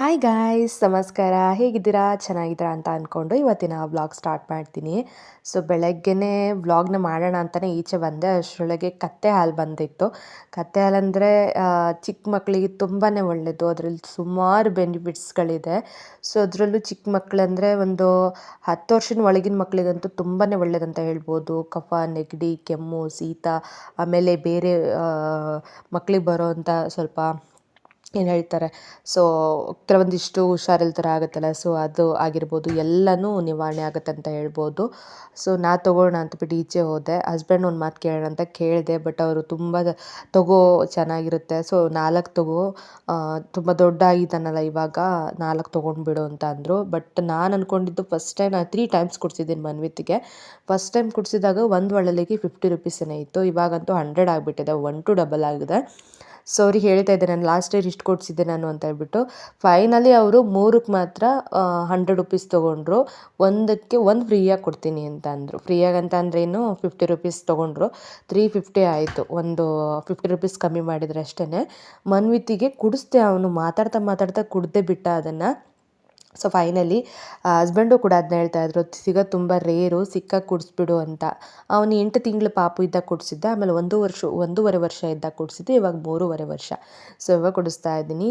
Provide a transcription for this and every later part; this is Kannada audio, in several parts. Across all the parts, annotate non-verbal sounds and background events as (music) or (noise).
ಹಾಯ್ ಗಾಯ್ಸ್ ನಮಸ್ಕಾರ. ಹೇಗಿದ್ದೀರಾ? ಚೆನ್ನಾಗಿದ್ದೀರಾ ಅಂತ ಅಂದ್ಕೊಂಡು ಇವತ್ತಿನ ವ್ಲಾಗ್ ಸ್ಟಾರ್ಟ್ ಮಾಡ್ತೀನಿ. ಸೊ ಬೆಳಗ್ಗೆನೇ ವ್ಲಾಗ್ನ ಮಾಡೋಣ ಅಂತಲೇ ಈಚೆ ಬಂದೆ. ಅಷ್ಟರೊಳಗೆ ಕತ್ತೆ ಹಾಲು ಬಂದಿತ್ತು. ಕತ್ತೆ ಹಾಲು ಅಂದರೆ ಚಿಕ್ಕ ಮಕ್ಕಳಿಗೆ ತುಂಬಾ ಒಳ್ಳೆಯದು ಅದರಲ್ಲಿ ಸುಮಾರು ಬೆನಿಫಿಟ್ಸ್ಗಳಿದೆ ಸೊ ಅದರಲ್ಲೂ ಚಿಕ್ಕ ಮಕ್ಕಳಂದರೆ ಒಂದು ಹತ್ತು ವರ್ಷದ ಒಳಗಿನ ಮಕ್ಕಳಿಗಂತೂ ತುಂಬಾ ಒಳ್ಳೆಯದಂತ ಹೇಳ್ಬೋದು. ಕಫ, ನೆಗಡಿ, ಕೆಮ್ಮು, ಶೀತ, ಆಮೇಲೆ ಬೇರೆ ಮಕ್ಕಳಿಗೆ ಬರೋವಂಥ ಸ್ವಲ್ಪ ಏನು ಹೇಳ್ತಾರೆ? ಸೊ ಕೆಲವೊಂದಿಷ್ಟು ಹುಷಾರಿಲ್ಲ ಥರ ಆಗುತ್ತಲ್ಲ ಸೊ ಅದು ಆಗಿರ್ಬೋದು, ಎಲ್ಲನೂ ನಿವಾರಣೆ ಆಗುತ್ತೆ ಅಂತ ಹೇಳ್ಬೋದು. ಸೊ ನಾ ತೊಗೊಳ್ಳೋಣ ಅಂತಬಿಟ್ಟು ಈಚೆ ಹೋದೆ. ಹಸ್ಬೆಂಡ್ ಒಂದು ಮಾತು ಕೇಳೋಣ ಅಂತ ಕೇಳಿದೆ ಬಟ್ ಅವರು ತುಂಬ ತಗೋ, ಚೆನ್ನಾಗಿರುತ್ತೆ. ಸೊ ನಾಲ್ಕು ತಗೋ ತುಂಬ ದೊಡ್ಡ ಆಗಿದ್ದಾನಲ್ಲ ಇವಾಗ, ನಾಲ್ಕು ತೊಗೊಂಡ್ಬಿಡು ಅಂತ ಅಂದರು. ಬಟ್ ನಾನು ಅಂದ್ಕೊಂಡಿದ್ದು ಫಸ್ಟ್ ಟೈಮ್ ನಾನು ತ್ರೀ ಟೈಮ್ಸ್ ಕೊಡ್ಸಿದ್ದೀನಿ ಮನ್ವಿತ್ಗೆ. ಫಸ್ಟ್ ಟೈಮ್ ಕುಡಿಸಿದಾಗ ಒಂದು ಒಳ್ಳಲಿಗೆ ಫಿಫ್ಟಿ ರುಪೀಸೇ ಇತ್ತು. ಇವಾಗಂತೂ ಹಂಡ್ರೆಡ್ ಆಗಿಬಿಟ್ಟಿದೆ ಒನ್ ಟು ಡಬಲ್ ಆಗಿದೆ. ಸೊ ಅವ್ರಿಗೆ ಹೇಳ್ತಾ ಇದ್ದೆ, ನಾನು ಲಾಸ್ಟ್ ಇಯರ್ ಇಷ್ಟು ಕೊಡಿಸಿದ್ದೆ ನಾನು ಅಂತ ಹೇಳ್ಬಿಟ್ಟು. ಫೈನಲಿ ಅವರು ಮೂರಕ್ಕೆ ಮಾತ್ರ ಹಂಡ್ರೆಡ್ ರುಪೀಸ್ ತೊಗೊಂಡ್ರು. ಒಂದಕ್ಕೆ ಒಂದು ಫ್ರೀಯಾಗಿ ಕೊಡ್ತೀನಿ ಅಂತ ಅಂದರು. ಫ್ರೀಯಾಗಿ ಅಂತ ಅಂದ್ರೇನು ಫಿಫ್ಟಿ ರುಪೀಸ್ ತೊಗೊಂಡ್ರು. ತ್ರೀ ಫಿಫ್ಟಿ ಆಯಿತು. ಒಂದು ಫಿಫ್ಟಿ ರುಪೀಸ್ ಕಮ್ಮಿ ಮಾಡಿದ್ರೆ ಅಷ್ಟೇ ಮನ್ವಿತಿಗೆ ಕುಡಿಸ್ದೆ ಅವನು, ಮಾತಾಡ್ತಾ ಮಾತಾಡ್ತಾ ಕುಡ್ದೇ ಬಿಟ್ಟ ಅದನ್ನು. ಸೊ ಫೈನಲಿ ಹಸ್ಬೆಂಡು ಕೂಡ ಅದನ್ನ ಹೇಳ್ತಾ ಇದ್ರು ಸಿಗೋದು ತುಂಬ ರೇರು, ಸಿಕ್ಕ ಕುಡಿಸ್ಬಿಡು ಅಂತ. ಅವನು ಎಂಟು ತಿಂಗಳು ಪಾಪು ಇದ್ದಾಗ ಕುಡಿಸಿದ್ದೆ, ಆಮೇಲೆ ಒಂದು ವರ್ಷ, ಒಂದೂವರೆ ವರ್ಷ ಇದ್ದಾಗ ಕುಡಿಸಿದ್ದೆ, ಇವಾಗ ಮೂರುವರೆ ವರ್ಷ. ಸೊ ಇವಾಗ ಕುಡಿಸ್ತಾ ಇದ್ದೀನಿ.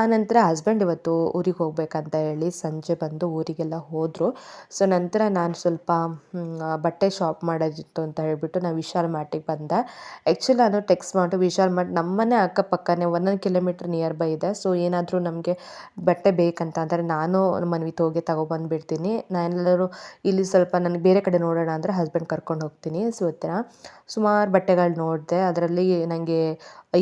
ಆನಂತರ ಹಸ್ಬೆಂಡ್ ಇವತ್ತು ಊರಿಗೆ ಹೋಗ್ಬೇಕಂತ ಹೇಳಿ ಸಂಜೆ ಬಂದು ಊರಿಗೆಲ್ಲ ಹೋದರು. ಸೊ ನಂತರ ನಾನು ಸ್ವಲ್ಪ ಬಟ್ಟೆ ಶಾಪ್ ಮಾಡೋದಿತ್ತು ಅಂತ ಹೇಳಿಬಿಟ್ಟು ನಾನು ವಿಶಾಲ್ ಮಾರ್ಟಿಗೆ ಬಂದೆ. ಆ್ಯಕ್ಚುಲಿ ನಾನು ಟೆಕ್ಸ್ ಮಾಡಿ ವಿಶಾಲ್ ಮಾರ್ಟ್ ನಮ್ಮನೆ ಅಕ್ಕಪಕ್ಕನೇ, ಒಂದೊಂದು ಕಿಲೋಮೀಟ್ರ್ ನಿಯರ್ ಬೈ ಇದೆ. ಸೊ ಏನಾದರೂ ನಮಗೆ ಬಟ್ಟೆ ಬೇಕಂತ. ಅಂದರೆ ನಾನು ಮನ್ವಿತ್ ಹೋಗಿ ತಗೊಬಂದುಬಿಡ್ತೀನಿ ನಾನೆಲ್ಲರೂ ಇಲ್ಲಿ ಸ್ವಲ್ಪ ನನಗೆ ಬೇರೆ ಕಡೆ ನೋಡೋಣ ಅಂದರೆ ಹಸ್ಬೆಂಡ್ ಕರ್ಕೊಂಡು ಹೋಗ್ತೀನಿ ಸೊ ಸುಮಾರು ಬಟ್ಟೆಗಳು ನೋಡಿದೆ, ಅದರಲ್ಲಿ ನನಗೆ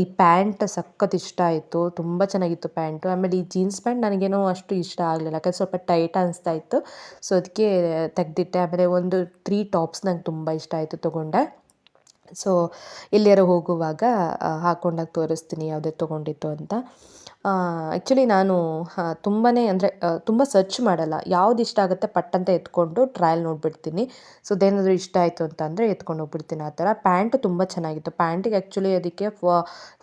ಈ ಪ್ಯಾಂಟ್ ಸಖತ್ ಇಷ್ಟ ಆಯಿತು, ತುಂಬ ಚೆನ್ನಾಗಿತ್ತು ಪ್ಯಾಂಟು. ಆಮೇಲೆ ಈ ಜೀನ್ಸ್ ಪ್ಯಾಂಟ್ ನನಗೇನು ಅಷ್ಟು ಇಷ್ಟ ಆಗಲಿಲ್ಲ, ಯಾಕಂದ್ರೆ ಸ್ವಲ್ಪ ಟೈಟ್ ಅನಿಸ್ತಾ ಇತ್ತು. ಸೊ ಅದಕ್ಕೆ ತೆಗೆದಿಟ್ಟೆ. ಆಮೇಲೆ ಒಂದು ತ್ರೀ ಟಾಪ್ಸ್ ನಂಗೆ ತುಂಬ ಇಷ್ಟ ಆಯಿತು ತೊಗೊಂಡೆ. ಸೊ ಎಲ್ಲಿಯಾರು ಹೋಗುವಾಗ ಹಾಕೊಂಡಾಗ ತೋರಿಸ್ತೀನಿ, ಯಾವುದೇ ತೊಗೊಂಡಿತ್ತು ಅಂತ. ಆ್ಯಕ್ಚುಲಿ ನಾನು ತುಂಬಾ ಅಂದರೆ ತುಂಬ ಸರ್ಚ್ ಮಾಡಲ್ಲ. ಯಾವ್ದು ಇಷ್ಟ ಆಗುತ್ತೆ ಪಟ್ ಅಂತ ಎತ್ಕೊಂಡು ಟ್ರಯಲ್ ನೋಡಿಬಿಡ್ತೀನಿ. ಸೊ ಅದೇನಾದರೂ ಇಷ್ಟ ಆಯಿತು ಅಂತ ಅಂದರೆ ಎತ್ಕೊಂಡು ಹೋಗ್ಬಿಡ್ತೀನಿ ಆ ಥರ. ಪ್ಯಾಂಟು ತುಂಬ ಚೆನ್ನಾಗಿತ್ತು. ಪ್ಯಾಂಟಿಗೆ ಆ್ಯಕ್ಚುಲಿ ಅದಕ್ಕೆ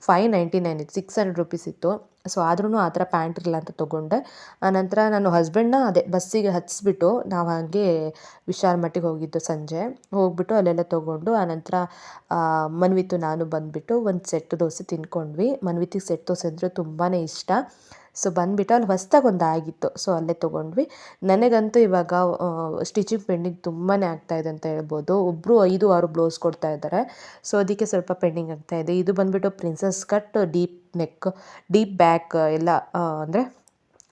ಫೈ ನೈಂಟಿ ನೈನ್ ಇತ್ತು. ಸಿಕ್ಸ್ ಹಂಡ್ರೆಡ್ ರುಪೀಸ್ ಇತ್ತು. ಸೊ ಆದ್ರೂ ಆ ಥರ ಪ್ಯಾಂಟ್ ಇರಲ್ಲ ಅಂತ ತೊಗೊಂಡೆ. ಆನಂತರ ನಾನು ಹಸ್ಬೆಂಡ್ನ ಅದೇ ಬಸ್ಸಿಗೆ ಹತ್ತಿಸ್ಬಿಟ್ಟು ನಾವು ಹಾಗೆ ವಿಶಾಲ ಮಟ್ಟಿಗೆ ಹೋಗಿದ್ದು ಸಂಜೆ. ಹೋಗ್ಬಿಟ್ಟು ಅಲ್ಲೆಲ್ಲ ತೊಗೊಂಡು ಆನಂತರ ಮನ್ವಿತು ನಾನು ಬಂದುಬಿಟ್ಟು ಒಂದು ಸೆಟ್ ದೋಸೆ ತಿನ್ಕೊಂಡ್ವಿ. ಮನ್ವಿತಿಗೆ ಸೆಟ್ ದೋಸೆ ಅಂದರೆ ತುಂಬಾ ಇಷ್ಟ. ಸೊ ಬಂದುಬಿಟ್ಟು ಅಲ್ಲಿ ಹೊಸ್ದಾಗಿ ಒಂದು ಆಗಿತ್ತು. ಸೊ ಅಲ್ಲೇ ತೊಗೊಂಡ್ವಿ. ನನಗಂತೂ ಇವಾಗ ಸ್ಟಿಚಿಂಗ್ ಪೆಂಡಿಂಗ್ ತುಂಬಾ ಆಗ್ತಾಯಿದೆ ಅಂತ ಹೇಳ್ಬೋದು. ಒಬ್ಬರು ಐದು ಆರು ಬ್ಲೌಸ್ ಕೊಡ್ತಾ ಇದ್ದಾರೆ. ಸೊ ಅದಕ್ಕೆ ಸ್ವಲ್ಪ ಪೆಂಡಿಂಗ್ ಆಗ್ತಾಯಿದೆ ಇದು. ಬಂದುಬಿಟ್ಟು princess cut deep neck deep back ಎಲ್ಲ ಅಂದರೆ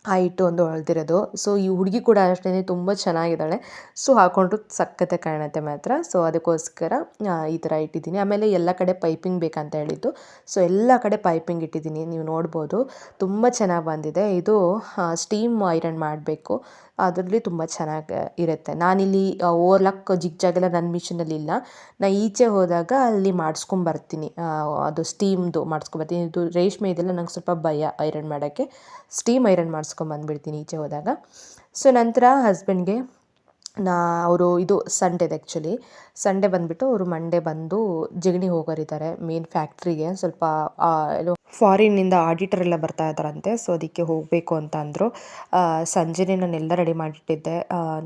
ಹೈಟು ಒಂದು ಹೊಳ್ದಿರೋದು. ಸೊ ಈ ಹುಡುಗಿ ಕೂಡ ಅಷ್ಟೇ ತುಂಬ ಚೆನ್ನಾಗಿದ್ದಾಳೆ. ಸೊ ಹಾಕೊಂಡ್ರು ಸಕ್ಕತ್ತೆ ಕಾಣುತ್ತೆ ಮಾತ್ರ. ಸೊ ಅದಕ್ಕೋಸ್ಕರ ಈ ಥರ ಇಟ್ಟಿದ್ದೀನಿ. ಆಮೇಲೆ ಎಲ್ಲ ಕಡೆ ಪೈಪಿಂಗ್ ಬೇಕಂತ ಹೇಳಿದ್ದು. ಸೊ ಎಲ್ಲ ಕಡೆ ಪೈಪಿಂಗ್ ಇಟ್ಟಿದ್ದೀನಿ. ನೀವು ನೋಡ್ಬೋದು. ತುಂಬ ಚೆನ್ನಾಗಿ ಬಂದಿದೆ. ಇದು ಸ್ಟೀಮ್ ಐರನ್ ಮಾಡಬೇಕು. ಅದರಲ್ಲಿ ತುಂಬ ಚೆನ್ನಾಗಿ ಇರುತ್ತೆ. ನಾನಿಲ್ಲಿ ಓರ್ಲಕ್ ಜಿಗ್ ಜಾಗೆಲ್ಲ ನನ್ನ ಮಿಷಿನಲ್ಲಿ ಇಲ್ಲ. ನಾ ಈಚೆ ಹೋದಾಗ ಅಲ್ಲಿ ಮಾಡಿಸ್ಕೊಂಬರ್ತೀನಿ ಅದು ಸ್ಟೀಮ್ದು ಮಾಡಿಸ್ಕೊಂಬರ್ತೀನಿ ಇದು ರೇಷ್ಮೆ ಇದೆಲ್ಲ ನಂಗೆ ಸ್ವಲ್ಪ ಭಯ ಐರನ್ ಮಾಡೋಕ್ಕೆ. ಸ್ಟೀಮ್ ಐರನ್ ಮಾಡಿಸ್ಕೊಂಬಂದ್ಬಿಡ್ತೀನಿ ಈಚೆ ಹೋದಾಗ. ಸೊ ನಂತರ ಹಸ್ಬೆಂಡ್ಗೆ ನಾ, ಅವರು ಇದು ಸಂಡೇದು ಆ್ಯಕ್ಚುಲಿ ಸಂಡೇ ಬಂದುಬಿಟ್ಟು ಅವರು ಮಂಡೇ ಬಂದು ಜಿಗಣಿ ಹೋಗೋರಿದ್ದಾರೆ ಮೇನ್ ಫ್ಯಾಕ್ಟ್ರಿಗೆ ಸ್ವಲ್ಪ ಏನು ಫಾರಿನ್ನಿಂದ ಆಡಿಟರ್ ಎಲ್ಲ ಬರ್ತಾ ಇದ್ದಾರಂತೆ ಸೊ ಅದಕ್ಕೆ ಹೋಗಬೇಕು ಅಂತ ಅಂದರು. ಸಂಜೆನೇ ನಾನೆಲ್ಲ ರೆಡಿ ಮಾಡಿಟ್ಟಿದ್ದೆ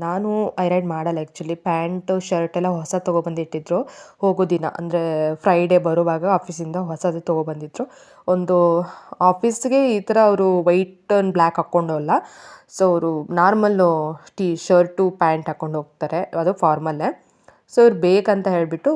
ನಾನು ಐರೈಡ್ ಮಾಡಲ್ಲ ಆ್ಯಕ್ಚುಲಿ ಪ್ಯಾಂಟು ಶರ್ಟ್ ಎಲ್ಲ ಹೊಸ ತೊಗೊಬಂದಿಟ್ಟಿದ್ರು. ಹೋಗೋ ದಿನ, ಅಂದರೆ ಫ್ರೈಡೇ ಬರುವಾಗ ಆಫೀಸಿಂದ ಹೊಸದು ತೊಗೊಬಂದಿದ್ರು. ಒಂದು ಆಫೀಸ್ಗೆ ಈ ಥರ ಅವರು ವೈಟ್ ಆ್ಯಂಡ್ ಬ್ಲ್ಯಾಕ್ ಹಾಕ್ಕೊಂಡೋಲ್ಲ ಸೊ ಅವರು ನಾರ್ಮಲ್ಲು ಟೀ, ಶರ್ಟು, ಪ್ಯಾಂಟ್ ಹಾಕ್ಕೊಂಡು ಹೋಗ್ತಾರೆ. ಅದು ಫಾರ್ಮಲ್ಲೇ. ಸೊ ಇವ್ರು ಬೇಕಂತ ಹೇಳಿಬಿಟ್ಟು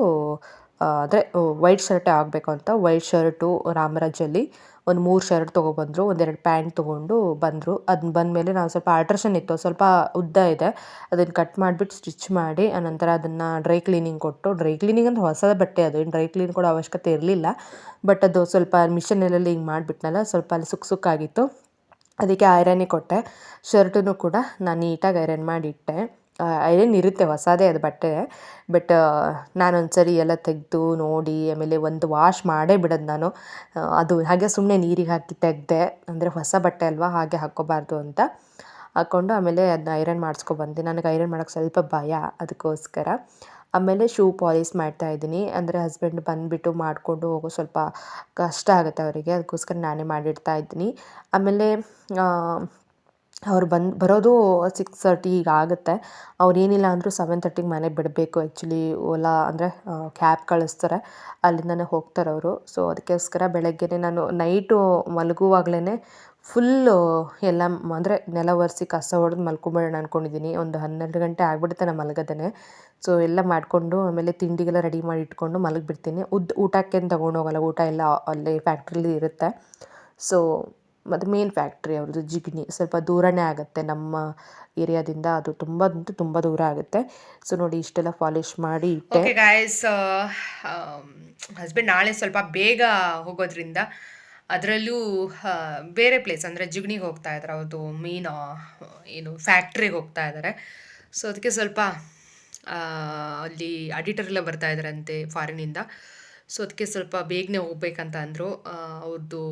ಅಂದರೆ ವೈಟ್ ಶರ್ಟೇ ಆಗಬೇಕು ಅಂತ, ವೈಟ್ ಶರ್ಟು ರಾಮರಾಜಲ್ಲಿ ಒಂದು ಮೂರು ಶರ್ಟ್ ತೊಗೊಬಂದರು ಒಂದೆರಡು ಪ್ಯಾಂಟ್ ತೊಗೊಂಡು ಬಂದರು. ಅದನ್ನ ಬಂದಮೇಲೆ ನಾವು ಸ್ವಲ್ಪ ಆಲ್ಟ್ರೇಷನ್ ಇತ್ತು, ಸ್ವಲ್ಪ ಉದ್ದ ಇದೆ. ಅದನ್ನು ಕಟ್ ಮಾಡಿಬಿಟ್ಟು ಸ್ಟಿಚ್ ಮಾಡಿ ಆನಂತರ ಅದನ್ನು ಡ್ರೈ ಕ್ಲೀನಿಂಗ್ ಕೊಟ್ಟು, ಡ್ರೈ ಕ್ಲೀನಿಂಗ್ ಅಂದರೆ ಹೊಸದ ಬಟ್ಟೆ ಅದು ಡ್ರೈ ಕ್ಲೀನ್ ಕೊಡೋ ಅವಶ್ಯಕತೆ ಇರಲಿಲ್ಲ. ಬಟ್ ಅದು ಸ್ವಲ್ಪ ಮಿಷನಲ್ಲೆಲ್ಲ ಹಿಂಗೆ ಮಾಡಿಬಿಟ್ನಲ್ಲ, ಸ್ವಲ್ಪ ಅಲ್ಲಿ ಸುಕ್ಕ ಸುಕ್ಕಾಗಿತ್ತು ಅದಕ್ಕೆ ಐರನ್ನಿಗೆ ಕೊಟ್ಟೆ. ಶರ್ಟನ್ನು ಕೂಡ ನಾನು ನೀಟಾಗಿ ಐರನ್ ಮಾಡಿಟ್ಟೆ. ಐರನ್ ಇರುತ್ತೆ, ಹೊಸದೇ ಅದು ಬಟ್ಟೆ. ಬಟ್ ನಾನೊಂದು ಸರಿ ಎಲ್ಲ ತೆಗೆದು ನೋಡಿ, ಆಮೇಲೆ ಒಂದು ವಾಶ್ ಮಾಡೇ ಬಿಡೋದು ನಾನು. ಅದು ಹಾಗೆ ಸುಮ್ಮನೆ ನೀರಿಗೆ ಹಾಕಿ ತೆಗೆದೆ. ಅಂದರೆ ಹೊಸ ಬಟ್ಟೆ ಅಲ್ವಾ, ಹಾಗೆ ಹಾಕ್ಕೋಬಾರ್ದು ಅಂತ ಹಾಕ್ಕೊಂಡು ಆಮೇಲೆ ಅದನ್ನ ಐರನ್ ಮಾಡಿಸ್ಕೊಬಂದೆ. ನನಗೆ ಐರನ್ ಮಾಡೋಕ್ಕೆ ಸ್ವಲ್ಪ ಭಯ ಅದಕ್ಕೋಸ್ಕರ. ಆಮೇಲೆ ಶೂ ಪಾಲಿಸ್ ಮಾಡ್ತಾಯಿದ್ದೀನಿ ಅಂದರೆ ಹಸ್ಬೆಂಡ್ ಬಂದುಬಿಟ್ಟು ಮಾಡಿಕೊಂಡು ಹೋಗೋ ಸ್ವಲ್ಪ ಕಷ್ಟ ಆಗುತ್ತೆ ಅವರಿಗೆ. ಅದಕ್ಕೋಸ್ಕರ ನಾನೇ ಮಾಡಿಡ್ತಾ ಇದ್ದೀನಿ. ಆಮೇಲೆ ಅವ್ರು ಬಂದು, ಬರೋದು ಸಿಕ್ಸ್ ತರ್ಟಿ ಈಗ ಆಗುತ್ತೆ. ಅವ್ರು ಏನಿಲ್ಲ ಅಂದರೂ ಸೆವೆನ್ ತರ್ಟಿಗೆ ಮನೆಗೆ ಬಿಡಬೇಕು. ಆ್ಯಕ್ಚುಲಿ ಓಲಾ ಅಂದರೆ ಕ್ಯಾಬ್ ಕಳಿಸ್ತಾರೆ. ಅಲ್ಲಿಂದನೇ ಹೋಗ್ತಾರೆ ಅವರು. ಸೊ ಅದಕ್ಕೋಸ್ಕರ ಬೆಳಗ್ಗೆನೇ ನಾನು ನೈಟು ಮಲಗುವಾಗಲೇ ಫುಲ್ಲು ಎಲ್ಲ ಅಂದರೆ ನೆಲ ಒರೆಸಿ ಕಸ ಹೊಡೆದು ಮಲ್ಕೊಂಬಿಡೋಣ ಅಂದ್ಕೊಂಡಿದ್ದೀನಿ ಒಂದು ಹನ್ನೆರಡು ಗಂಟೆ ಆಗಿಬಿಡುತ್ತೆ ನಾನು ಮಲಗೋದೇ ಸೊ ಎಲ್ಲ ಮಾಡಿಕೊಂಡು ಆಮೇಲೆ ತಿಂಡಿಗೆಲ್ಲ ರೆಡಿ ಮಾಡಿ ಇಟ್ಕೊಂಡು ಮಲಗಿಬಿಡ್ತೀನಿ. ಉದ್ ಊಟಕ್ಕೇನು ತೊಗೊಂಡೋಗಲ್ಲ ಊಟ ಎಲ್ಲ ಅಲ್ಲಿ ಫ್ಯಾಕ್ಟ್ರಿಲಿ ಇರುತ್ತೆ. ಸೊ ಮತ್ತು ಮೇನ್ ಫ್ಯಾಕ್ಟ್ರಿ ಅವ್ರದ್ದು ಜಿಗ್ನಿ ಸ್ವಲ್ಪ ದೂರನೇ ಆಗುತ್ತೆ. ನಮ್ಮ ಏರಿಯಾದಿಂದ ಅದು ತುಂಬ ಅಂತೂ ತುಂಬ ದೂರ ಆಗುತ್ತೆ. ಸೊ ನೋಡಿ ಇಷ್ಟೆಲ್ಲ ಪಾಲಿಷ್ ಮಾಡಿ ಇಟ್ಟೆ. ಗಾಯ್ಸ್ ಹಸ್ಬೆಂಡ್ ನಾಳೆ ಸ್ವಲ್ಪ ಬೇಗ ಹೋಗೋದ್ರಿಂದ ಅದರಲ್ಲೂ ಬೇರೆ ಪ್ಲೇಸ್ ಅಂದರೆ ಜಿಗಣಿಗೆ ಹೋಗ್ತಾ ಇದ್ದಾರೆ ಅವ್ರದ್ದು ಮೀನು, ಏನು ಫ್ಯಾಕ್ಟ್ರಿಗೆ ಹೋಗ್ತಾ ಇದ್ದಾರೆ ಸೊ ಅದಕ್ಕೆ ಸ್ವಲ್ಪ ಅಲ್ಲಿ ಅಡಿಟರ್ ಎಲ್ಲ ಬರ್ತಾ ಇದ್ದಾರಂತೆ ಫಾರಿನಿಂದ ಸೊ ಅದಕ್ಕೆ ಸ್ವಲ್ಪ ಬೇಗನೆ ಹೋಗ್ಬೇಕಂತ ಅಂದರು. ಅವ್ರದ್ದು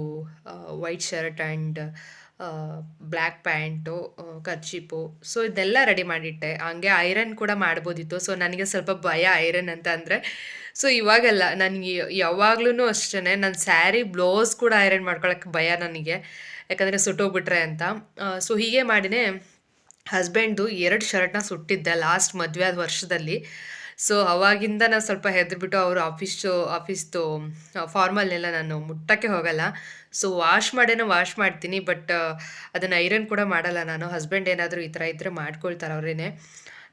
white shirt and black pant kerchief so ಇದೆಲ್ಲ ರೆಡಿ ಮಾಡಿಟ್ಟೆ. ಹಂಗೆ ಐರನ್ ಕೂಡ ಮಾಡ್ಬೋದಿತ್ತು. ಸೊ ನನಗೆ ಸ್ವಲ್ಪ ಭಯ ಐರನ್ ಅಂತ ಅಂದರೆ ಸೊ ಇವಾಗೆಲ್ಲ, ನನಗೆ ಯಾವಾಗ್ಲೂ ಅಷ್ಟೇ ನನ್ನ ಸ್ಯಾರಿ ಬ್ಲೌಸ್ ಕೂಡ ಐರನ್ ಮಾಡ್ಕೊಳಕ್ಕೆ ಭಯ ನನಗೆ. ಯಾಕಂದರೆ ಸುಟ್ಟೋಗ್ಬಿಟ್ರೆ ಅಂತ. ಸೊ ಹೀಗೆ ಮಾಡಿನೇ ಹಸ್ಬೆಂಡ್ದು ಎರಡು ಶರ್ಟ್ನ ಸುಟ್ಟಿದ್ದೆ ಲಾಸ್ಟ್ ಮದುವೆ ಆದ ವರ್ಷದಲ್ಲಿ. ಸೊ ಅವಾಗಿಂದ ನಾನು ಸ್ವಲ್ಪ ಹೆದರ್ಬಿಟ್ಟು ಅವರು ಆಫೀಸು, ಆಫೀಸ್ದು ಫಾರ್ಮಲ್ನೆಲ್ಲ ನಾನು ಮುಟ್ಟಕ್ಕೆ ಹೋಗಲ್ಲ. ಸೊ ವಾಶ್ ಮಾಡೇನೋ, ವಾಶ್ ಮಾಡ್ತೀನಿ, ಬಟ್ ಅದನ್ನು ಐರನ್ ಕೂಡ ಮಾಡಲ್ಲ ನಾನು. ಹಸ್ಬೆಂಡ್ ಏನಾದರೂ ಈ ಥರ ಇದ್ದರೆ ಮಾಡ್ಕೊಳ್ತಾರೆ ಅವರೇನೆ.